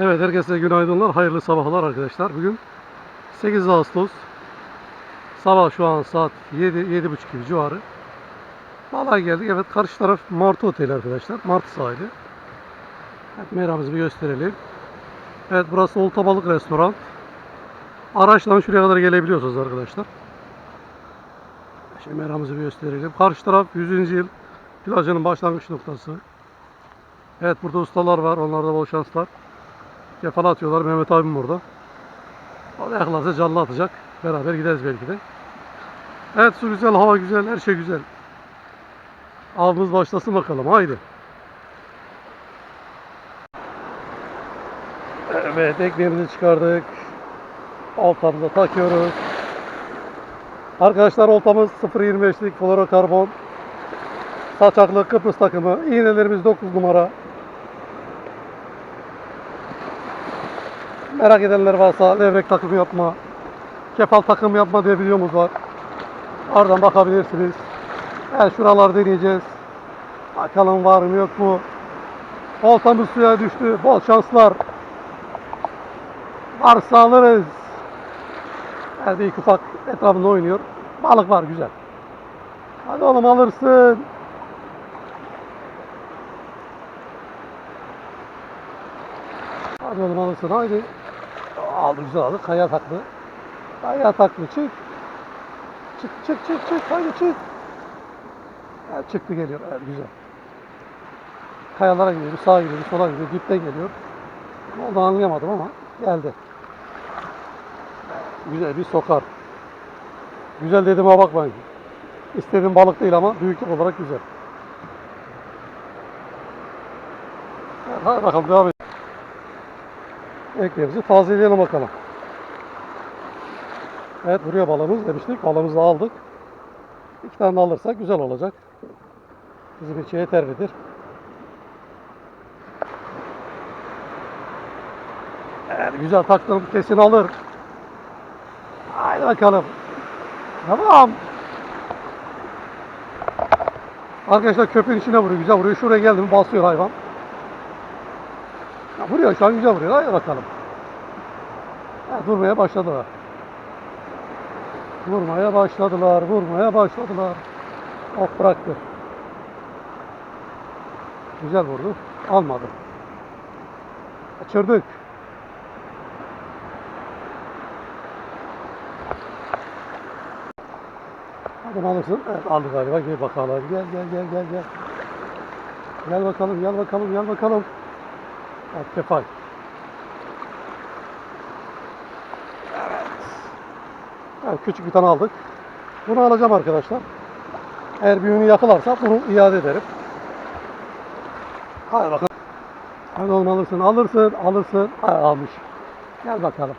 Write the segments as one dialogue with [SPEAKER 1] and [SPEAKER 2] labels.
[SPEAKER 1] Evet herkese günaydınlar, hayırlı sabahlar arkadaşlar. Bugün 8 Ağustos. Sabah şu an saat 7 7.30 gibi civarı. Balığa geldik. Evet karşı taraf Martı Oteli arkadaşlar. Martı sahili. Evet, meramızı bir gösterelim. Evet burası Olta Balık Restoran. Araçla şuraya kadar gelebiliyorsunuz arkadaşlar. Şimdi meramızı bir gösterelim. Karşı taraf 100. yıl plajının başlangıç noktası. Evet burada ustalar var. Onlarda bol şanslar. Kefala atıyorlar. Mehmet abim burada. O da canlı atacak. Beraber gideriz belki de. Evet su güzel, hava güzel, her şey güzel. Avımız başlasın bakalım. Haydi. Evet ekmeğimizi çıkardık. Oltamıza takıyoruz. Arkadaşlar oltamız 0.25'lik fluorokarbon. Saçaklı Kıbrıs takımı. İğnelerimiz 9 numara. Merak edenler varsa levrek takımı yapma, kefal takımı yapma diye videomuz var. Oradan bakabilirsiniz. Evet şuraları deneyeceğiz. Bakalım var mı yok mu. Oltamız suya düştü. Bol şanslar. Varsa alırız. Bir iki ufak etrafında oynuyor. Balık var güzel. Hadi oğlum alırsın. Hadi oğlum alırsın haydi. Aldı güzel aldı. Kaya taklı. Kaya taklı çık. Çık çık çık çık. Haydi çık. Evet, çıktı geliyor. Evet, güzel. Kayalara gidiyor. Sağa gidiyor. Sola gidiyor. Dipten geliyor. Ne oldu anlayamadım ama geldi. Güzel bir sokar. Güzel dediğime bakmayın. İstediğim balık değil ama büyüklük olarak güzel. Hadi bakalım devam edelim. Ekmeğimizi tazeleyelim bakalım. Evet buraya balığımız demiştik. Balığımızı da aldık. İki tane alırsak güzel olacak. Bizim için yeterlidir. Evet güzel taktım. Kesin alır. Haydi bakalım. Tamam. Arkadaşlar köpüğün içine vuruyor. Güzel vuruyor. Şuraya geldi mi basıyor hayvan. Ya vuruyor şu an güzel vuruyor. Haydi bakalım. Ha, durmaya başladılar. Vurmaya başladılar. Vurmaya başladılar. Ok bıraktı. Güzel vurdu. Almadı. Kaçırdık. Hadi alırsın. Evet aldı galiba. Gel bakalım. Gel gel gel gel gel. Gel bakalım gel bakalım gel bakalım. Evet kefal. Evet, küçük bir tane aldık. Bunu alacağım arkadaşlar. Eğer büyüğünü yakılarsa bunu iade ederim. Hadi bakalım. Hadi oğlum alırsın, alırsın, alırsın. Ha, almış. Gel bakalım.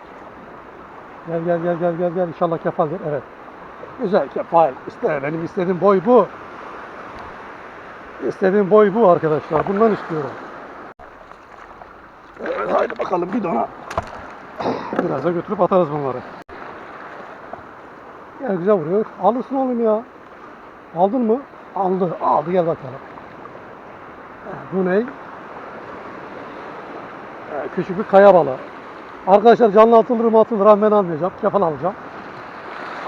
[SPEAKER 1] Gel gel gel gel gel gel. İnşallah kefaldir. Evet. Güzel kefal. İşte benim istediğim boy bu. İstediğim boy bu arkadaşlar. Bundan istiyorum. Evet haydi bakalım bidona. Biraz da götürüp atarız bunları. Ya güzel vuruyor. Alırsın oğlum ya. Aldın mı? Aldı. Aldı gel bakalım. Bu ne? Küçük bir kaya balığı. Arkadaşlar canlı atılır mı atılır ama ben almayacağım. Kefal alacağım.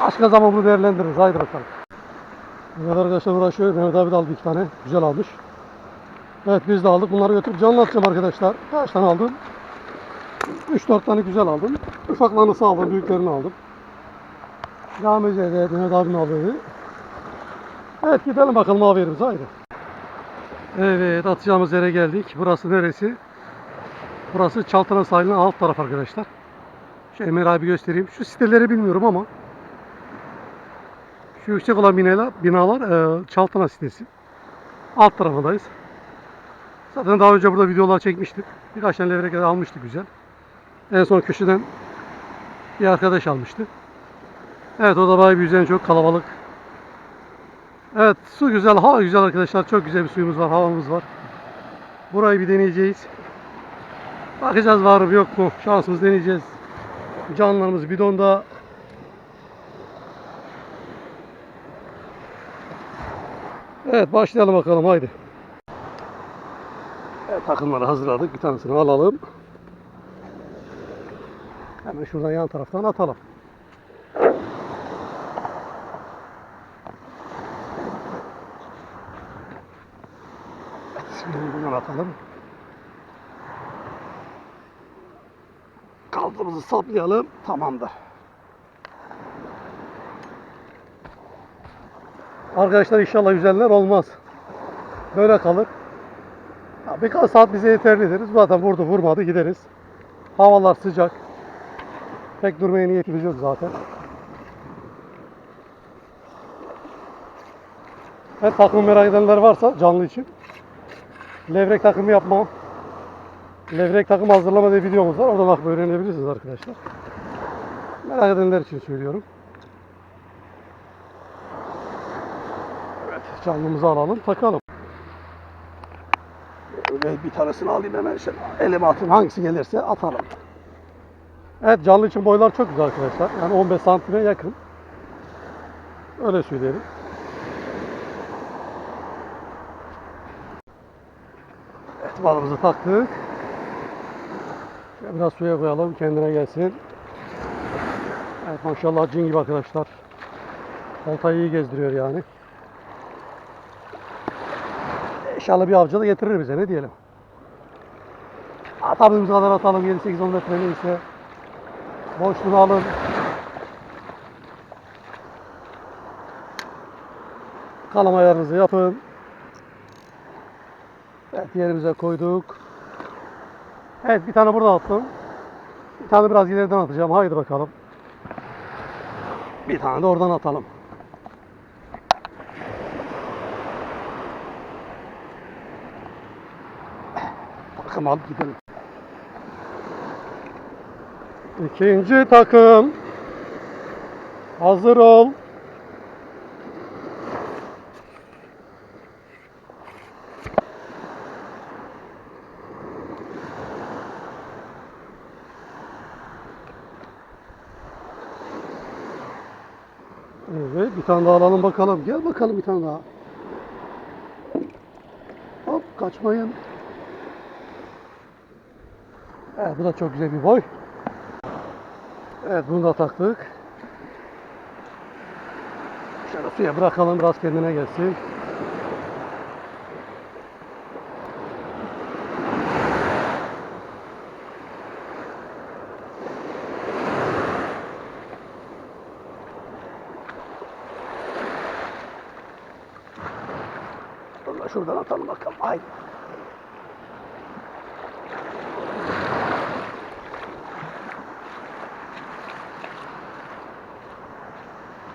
[SPEAKER 1] Başka zaman bunu değerlendiririz. Haydi bakalım. Evet arkadaşlar uğraşıyor. Mehmet abi de aldı iki tane. Güzel almış. Evet biz de aldık. Bunları götürüp canlı atacağım arkadaşlar. Kaç tane aldım? 3-4 tane güzel aldım. Ufaklarını sağ aldım. Büyüklerini aldım. Devam edeceğiz. Evet, Mehmet abinin aldığı. Evet gidelim bakalım abi yerimize. Haydi. Evet atacağımız yere geldik. Burası neresi? Burası Çaltana sahilinin alt taraf arkadaşlar. Şu Emir abi göstereyim. Şu siteleri bilmiyorum ama şu yüksek olan binalar, binalar e, Çaltana sitesi. Alt tarafındayız. Zaten daha önce burada videolar çekmiştik. Birkaç tane levrek almıştık güzel. En son köşeden bir arkadaş almıştı. Evet o da bayağı bir yüzen çok kalabalık. Evet su güzel, hava güzel arkadaşlar. Çok güzel bir suyumuz var, havamız var. Burayı bir deneyeceğiz. Bakacağız var mı yok mu? Şansımız deneyeceğiz. Canlarımız bidonda. Evet başlayalım bakalım haydi. Evet takımları hazırladık. Bir tanesini alalım. Hemen şuradan yan taraftan atalım. Şimdi buradan atalım. Kaldırımızı saplayalım. Tamamdır. Arkadaşlar inşallah yüzeller olmaz. Böyle kalır. Birkaç saat bize yeterlidir. Zaten vurdu vurmadı gideriz. Havalar sıcak. Pek durmaya niyetimiz yok zaten. Evet takım merak edenler varsa canlı için levrek takımı yapma levrek takım hazırlama diye videomuz var. Orada bakıp öğrenebilirsiniz arkadaşlar. Merak edenler için söylüyorum. Evet canlımızı alalım takalım. Öyle bir tanesini alayım hemen şöyle elime atayım. Hangisi gelirse atalım. Evet canlı için boylar çok güzel arkadaşlar. Yani 15 santime yakın. Öyle söyleyelim. Evet balımızı taktık. Biraz suya koyalım kendine gelsin. Evet maşallah cin gibi arkadaşlar. Oltayı iyi gezdiriyor yani. İnşallah bir avcı da getirir bize ne diyelim. Atabildiğimiz kadar atalım 7-8-10 metre neyse. Boşluğunu alın. Kalama ayarınızı yapın. Evet yerimize koyduk. Evet bir tane burada attım. Bir tane biraz ileriden atacağım. Haydi bakalım. Bir tane de oradan atalım. Takım alıp gidelim. İkinci takım. Hazır ol. Evet bir tane daha alalım bakalım. Gel bakalım bir tane daha. Hop kaçmayın. Evet bu da çok güzel bir boy. Evet bunu da taktık. Şöyle suya bırakalım biraz kendine gelsin. Bunu da şuradan atalım bakalım. Haydi.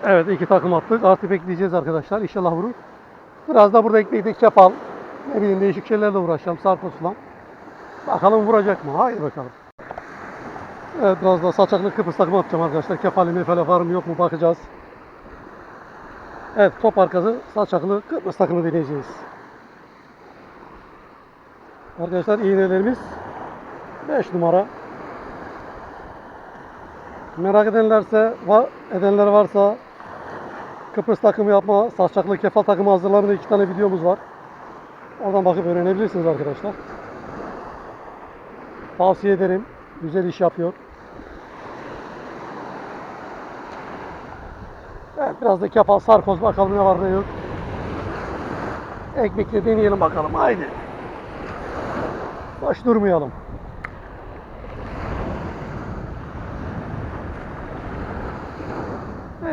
[SPEAKER 1] Evet iki takım attık. Artık bekleyeceğiz arkadaşlar. İnşallah vurur. Biraz da burada ekledik çapal. Ne bileyim değişik şeylerle uğraşacağım. Sarpa sulam. Bakalım vuracak mı? Haydi bakalım. Evet biraz da saçaklı Kıbrıs takımı atacağım arkadaşlar. Kefali mefale var mı yok mu bakacağız. Evet top arkası saçaklı Kıbrıs takımı deneyeceğiz. Arkadaşlar iğnelerimiz 5 numara. Merak edenlerse, va- edenler varsa Kıbrıs takımı yapma, saçaklı kefal takımı hazırlama iki tane videomuz var. Oradan bakıp öğrenebilirsiniz arkadaşlar. Tavsiye ederim. Güzel iş yapıyor. Evet biraz da kefal sarkoz bakalım ne var ne yok. Ekmekle deneyelim bakalım. Haydi. Baş durmayalım.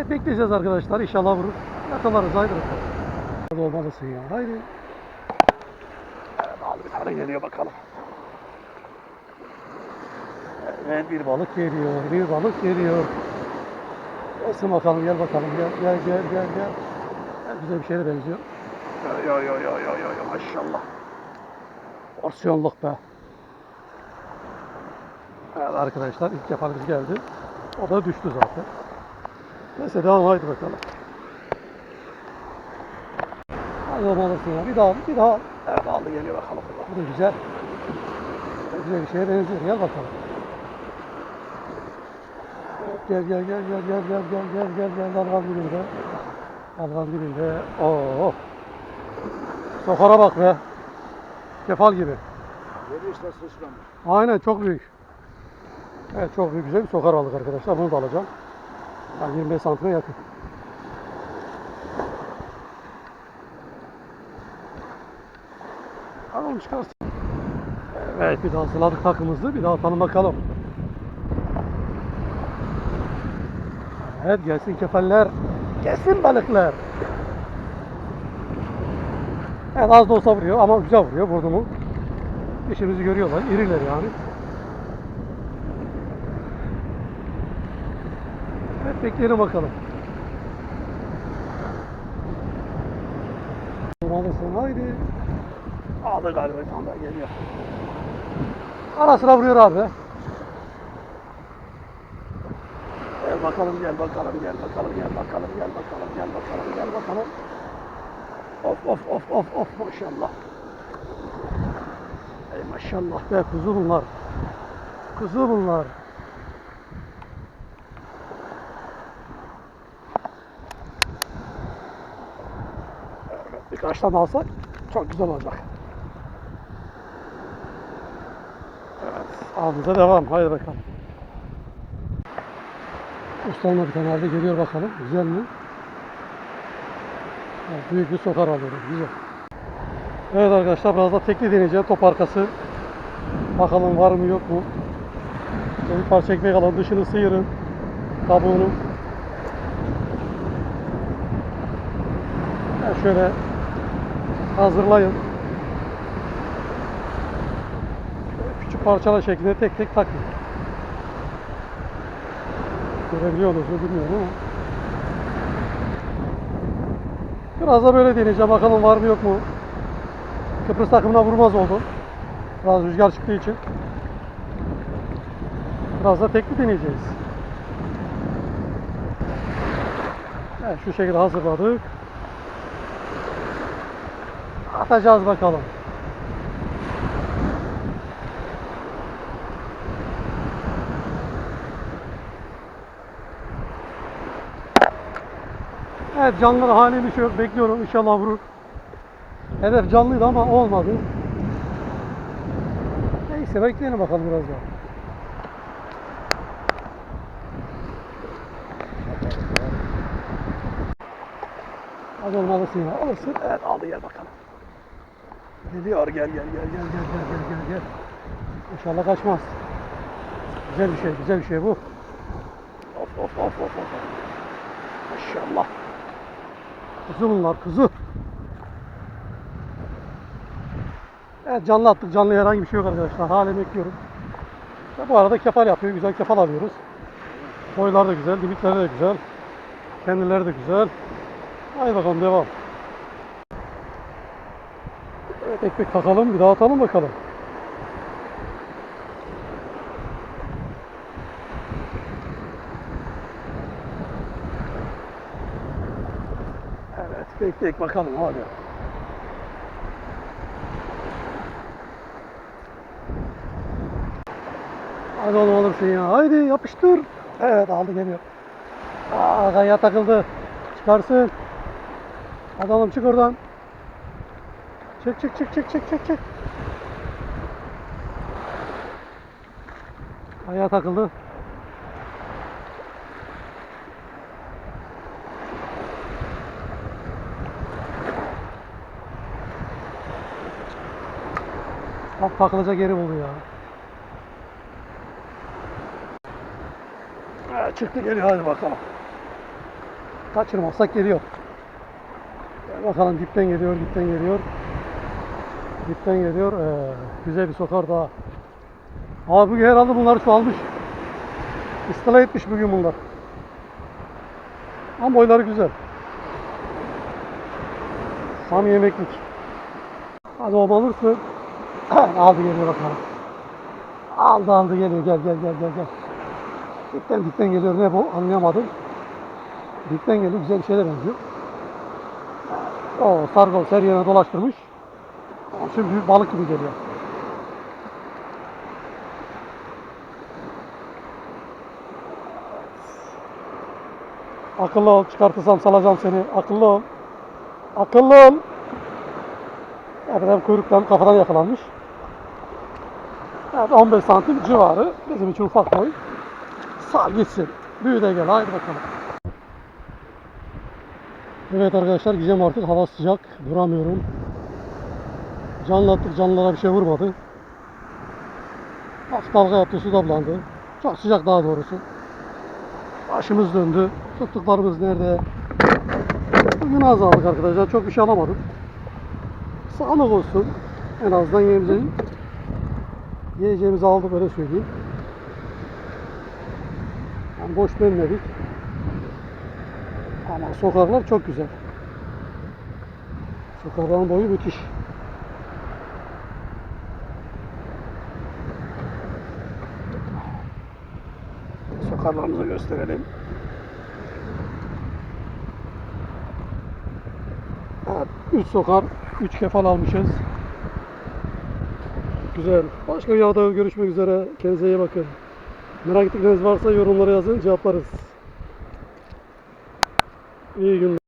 [SPEAKER 1] Evet bekleyeceğiz arkadaşlar. İnşallah vurur. Yakalarız. Haydi bakalım. Olmalısın ya. Haydi. Evet abi bir tane geliyor bakalım. Evet bir balık geliyor. Bir balık geliyor. Gelsin bakalım gel bakalım. Gel gel gel gel gel. Gel, Güzel bir şeye benziyor. Yo yo yo yo yo yo yo maşallah. Porsiyonluk be. Evet arkadaşlar ilk yapanımız geldi. O da düştü zaten. Neyse devam haydi bakalım. Hadi olmalısın ya. Bir daha al, bir daha al. Evet aldı geliyor bakalım. Bu da güzel. Güzel bir şeye benziyor. Gel bakalım. Gel gel gel gel gel gel gel gel gel gel dalgan dibinde. Dalgan dibinde. Oo. Sokara bak be. Kefal gibi.
[SPEAKER 2] Yedi işte sıçramış.
[SPEAKER 1] Aynen çok büyük. Evet çok büyük güzel bir sokar aldık arkadaşlar. Bunu da alacağım. Yani 25 santime yakın. Alalım çıkarsın. Evet bir daha hazırladık takımızı. Bir daha atalım bakalım. Evet gelsin kefaller. Gelsin balıklar. Evet az da olsa vuruyor ama güzel vuruyor vurdu mu. İşimizi görüyorlar. İriler yani. Evet bekleyelim bakalım. Alırsın haydi. Aldı galiba tam da geliyor. Ara sıra vuruyor abi. Gel bakalım gel bakalım gel bakalım gel bakalım gel bakalım gel bakalım gel bakalım. Of of of of of maşallah. Ey maşallah be kuzu bunlar. Kuzu bunlar. Evet, Birkaç tane alsak çok güzel olacak. Evet, devam. Haydi bakalım. Ustamla bir tane. Geliyor bakalım. Güzel mi? Evet, büyük bir sokar alıyorum. Güzel. Evet arkadaşlar biraz da tekli deneyeceğim. Top arkası. Bakalım var mı yok mu? Bir parça ekmek alın. Dışını sıyırın. Kabuğunu. Yani şöyle hazırlayın. Küçük parçalar şeklinde tek tek takın. Görebiliyor musunuz bilmiyorum ama. Biraz da böyle deneyeceğim. Bakalım var mı yok mu? Kıbrıs takımına vurmaz oldu. Biraz rüzgar çıktığı için. Biraz da tekli deneyeceğiz. Evet şu şekilde hazırladık. Atacağız bakalım. Evet canlılar hali bir şey. Bekliyorum inşallah vurur. Hedef canlıydı ama olmadı. Neyse bekleyelim bakalım biraz daha. Hadi olmalısın ya. Alırsın. Evet aldı gel bakalım. Geliyor gel gel gel gel gel gel gel gel gel. İnşallah kaçmaz. Güzel bir şey güzel bir şey bu. Of of of of of. Maşallah. Kuzu bunlar kuzu. Evet canlı attık. Canlı herhangi bir şey yok arkadaşlar. Halen bekliyorum. Ya bu arada kefal yapıyor. Güzel kefal alıyoruz. Boylar da güzel. Limitleri de güzel. Kendileri de güzel. Hadi bakalım devam. Evet ekmek takalım. Bir daha atalım bakalım. Evet bekleyek bakalım hadi. Hadi oğlum alırsın ya. Haydi yapıştır. Evet aldı geliyor. Aa kaya takıldı. Çıkarsın. Hadi oğlum çık oradan. Çık çık çık çık çık çık çık. Ayağa takıldı. Bak takılacak yeri buldu ya. Ha, çıktı geliyor hadi bakalım. Kaçırmazsak geliyor. Gel bakalım dipten geliyor, dipten geliyor. Dipten geliyor. Ee, güzel bir sokar daha. Abi bugün herhalde bunları çoğalmış. İstila etmiş bugün bunlar. Ama boyları güzel. Tam yemeklik. Hadi oğlum alırsın. aldı geliyor bakalım. Aldı aldı geliyor. Gel gel gel gel gel. Dipten dipten geliyor. Ne bu? Anlayamadım. Dipten geliyor. Güzel bir şeyle benziyor. O sargol her yerine dolaştırmış. Şimdi büyük balık gibi geliyor. Akıllı ol. Çıkartırsam salacağım seni. Akıllı ol. Akıllı ol. Hem kuyruktan kafadan yakalanmış. Evet 15 santim civarı. Bizim için ufak boy. Sar gitsin. Büyü de gel. Haydi bakalım. Evet arkadaşlar gideceğim artık. Hava sıcak. Duramıyorum. Canlı. Canlılara bir şey vurmadı. Hafif dalga yaptı. Su da bulandı. Çok sıcak daha doğrusu. Başımız döndü. Tuttuklarımız nerede? Bugün az aldık arkadaşlar. Çok bir şey alamadım. Sağlık olsun. En azından yiyeceğimizi, yiyeceğimizi aldık öyle söyleyeyim. Yani boş dönmedik. Ama sokaklar çok güzel. Sokakların boyu müthiş. Sokaklarımızı gösterelim. Evet, 3 sokar, 3 kefal almışız. Güzel. Başka bir yağda görüşmek üzere. Kendinize iyi bakın. Merak ettikleriniz varsa yorumlara yazın, cevaplarız. İyi günler.